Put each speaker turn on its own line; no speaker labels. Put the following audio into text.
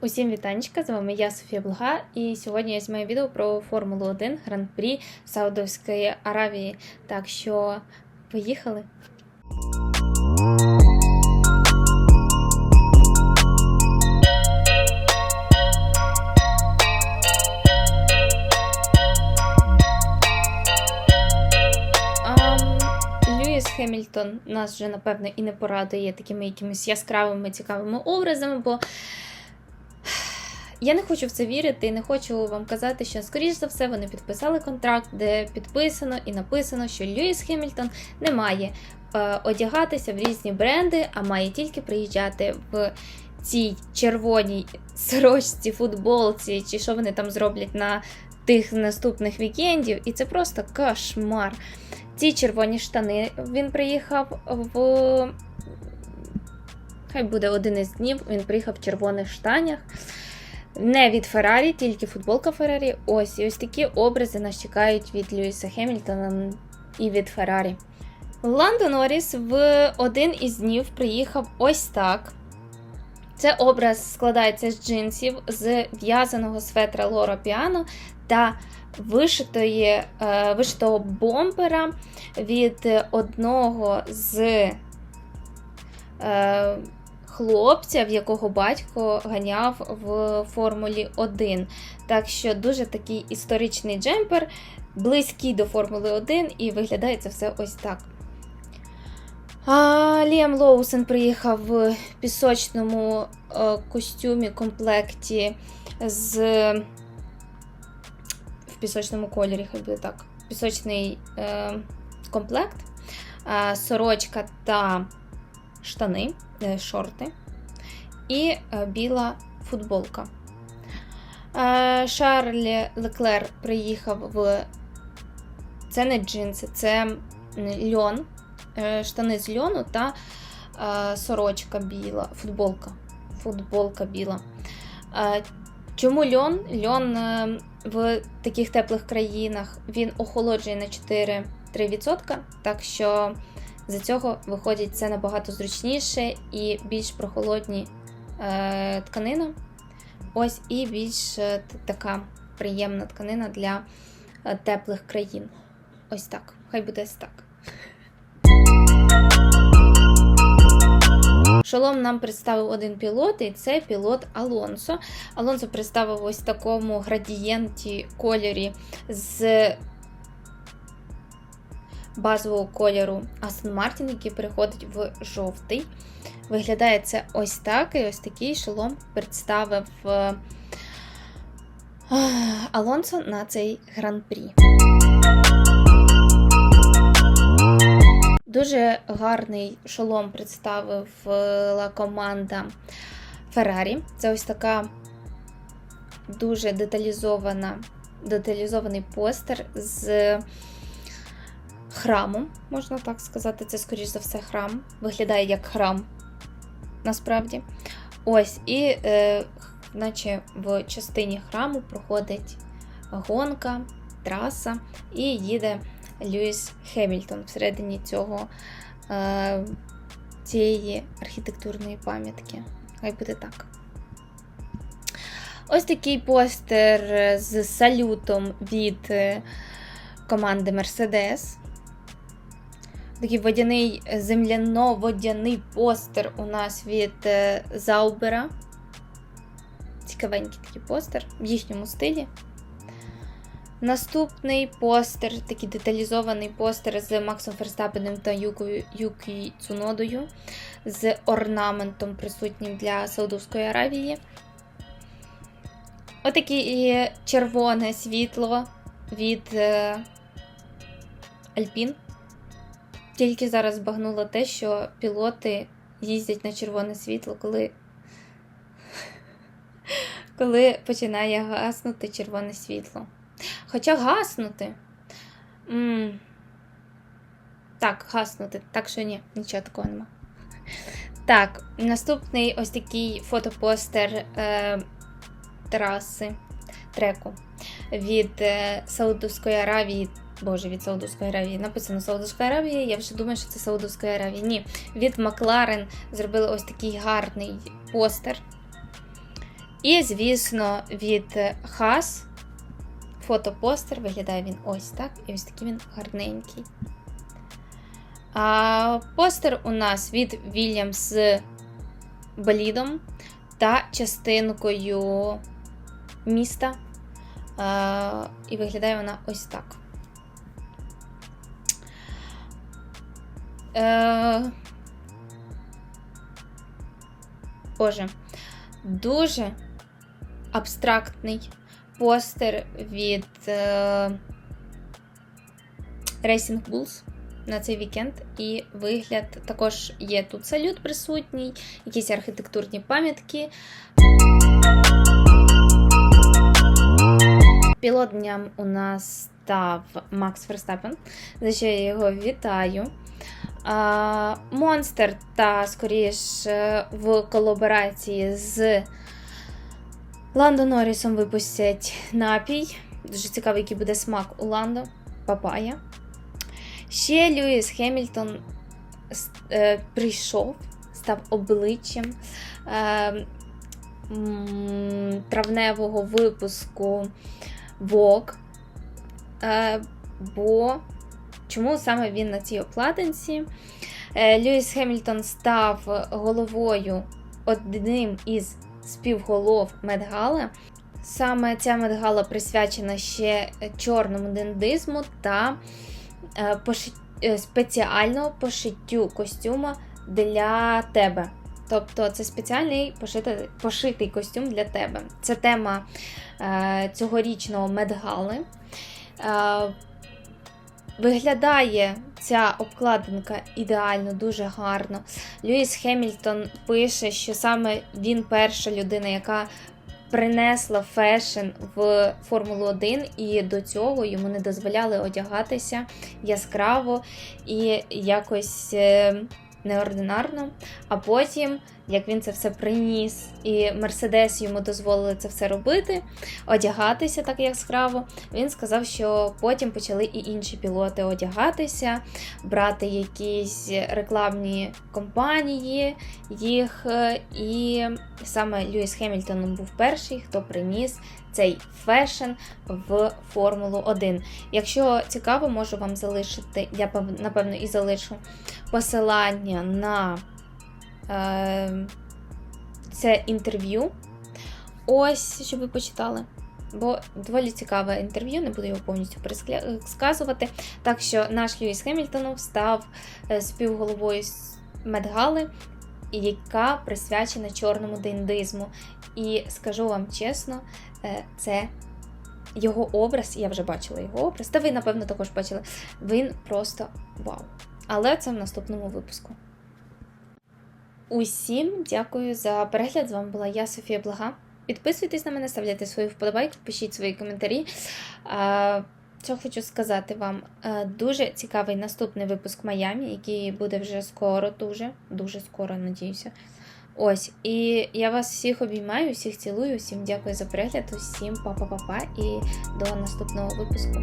Усім вітанечка, з вами я Софія Блага, і сьогодні я знімаю відео про Формулу 1 Гран-прі Саудовської Аравії. Так що поїхали. Хемільтон нас вже, напевно, і не порадує такими якимись яскравими цікавими образами, бо я не хочу в це вірити і не хочу вам казати, що, скоріш за все, вони підписали контракт, де підписано і написано, що Льюіс Хемільтон не має е, одягатися в різні бренди, а має тільки приїжджати в цій червоній сорочці, футболці, чи що вони там зроблять на тих наступних вікендів. І це просто кошмар. Ці червоні штани він приїхав в. Хай буде один із днів, він приїхав в червоних штанях. Не від Феррарі, тільки футболка Феррарі. Ось, і ось такі образи нас чекають від Льюіса Хемільтона і від Феррарі. Ландо Норріс в один із днів приїхав ось так. Це образ складається з джинсів, з в'язаного светра Лоро Піано та вишитої, е, вишитого бомбера від одного з е, хлопця, в якого батько ганяв в Формулі 1. Так що дуже такий історичний джемпер, близький до Формули 1, і виглядає це все ось так. А, Ліам Лоусен приїхав в пісочному е, костюмі комплекті з в пісочному кольорі, хай так. Пісочний е, комплект, е, сорочка та штани, е, шорти і е, біла футболка. Е, Шарль Леклер приїхав в. Це не джинси, це льон, штани з льону та сорочка біла, футболка. Футболка біла. Чому льон? Льон в таких теплих країнах він охолоджує на 4-3%, так що за цього виходить це набагато зручніше і більш прохолодні е, тканина. Ось і більш е, така приємна тканина для е, теплих країн. Ось так. Хай буде ось так. Шолом нам представив один пілот, і це пілот Алонсо. Алонсо представив ось такому градієнті кольорі з базового кольору Астон Мартін, який переходить в жовтий. Виглядає це ось так, і ось такий шолом представив е, Алонсо на цей гран-прі. Дуже гарний шолом представила команда Ferrari. Це ось така дуже деталізована, деталізований постер з храмом, можна так сказати. Це, скоріш за все, храм. Виглядає як храм, насправді. Ось, і е, наче в частині храму проходить гонка, траса, і їде Льюіс Хемільтон всередині цього, е, цієї архітектурної пам'ятки. Хай буде так. Ось такий постер з салютом від е, команди Mercedes. Такий водяний земляно-водяний постер у нас від е, Заубера. Цікавенький такий постер в їхньому стилі. Наступний постер, такий деталізований постер з Максом Ферстапеном та Юкою, Юкі Цунодою, з орнаментом присутнім для Саудовської Аравії. Отаке червоне світло від е, Альпін. Тільки зараз збагнуло те, що пілоти їздять на червоне світло, коли, коли починає гаснути червоне світло. Хоча гаснути. м Так, гаснути. Так що ні, нічого такого нема. Так, наступний ось такий фотопостер е, траси треку від е, Саудовської Аравії. Боже, від Саудовської Аравії. Написано Саудовська Аравія, я вже думаю, що це Саудовська Аравія. Ні, від Макларен зробили ось такий гарний постер. І, звісно, від Хас фотопостер виглядає він ось так. І ось такий він гарненький. А постер у нас від Williams з болідом та частинкою міста. А, і виглядає вона ось так. Е, Боже, дуже абстрактний постер від е, Racing Bulls на цей вікенд. І вигляд також є тут салют присутній, якісь архітектурні пам'ятки. Пілот дням у нас став Макс Ферстапен, за що я його вітаю. Монстер та, скоріш, е, в колаборації з Ландо Норрісом випустять напій. Дуже цікавий, який буде смак у Ландо. Папая. Ще Льюіс Хемільтон е, прийшов, став обличчям е, травневого випуску Vogue. Бо чому саме він на цій обкладинці? Е, Льюіс Хемільтон став головою одним із співголов Медгали. Саме ця медгала присвячена ще чорному дендизму та е, е, пошиттю костюма для тебе. Тобто це спеціальний пошитий, пошитий костюм для тебе. Це тема е, цьогорічного медгали. Е, Виглядає ця обкладинка ідеально, дуже гарно. Льюіс Хемільтон пише, що саме він перша людина, яка принесла фешн в Формулу 1, і до цього йому не дозволяли одягатися яскраво і якось е, неординарно. А потім, як він це все приніс, і Мерседес йому дозволили це все робити, одягатися так яскраво, він сказав, що потім почали і інші пілоти одягатися, брати якісь рекламні компанії їх. е, І саме Льюіс Хемільтон був перший, хто приніс цей фешн в Формулу 1. Якщо цікаво, можу вам залишити, я напевно і залишу посилання на е, це інтерв'ю. Ось, щоб ви почитали. Бо доволі цікаве інтерв'ю, не буду його повністю пересказувати. Так що наш Льюіс Хемільтон став е, співголовою Медгали, яка присвячена чорному дендизму. І скажу вам чесно, е, це його образ, я вже бачила його образ, та ви, напевно, також бачили. Він просто вау. Але це в наступному випуску. Усім дякую за перегляд. З вами була я, Софія Блага. Підписуйтесь на мене, ставляйте свої вподобайки, пишіть свої коментарі. Що хочу сказати вам, дуже цікавий наступний випуск Майамі, який буде вже скоро, дуже, дуже скоро, надіюся. Ось, і я вас всіх обіймаю, всіх цілую, всім дякую за перегляд, усім па-па-па-па і до наступного випуску.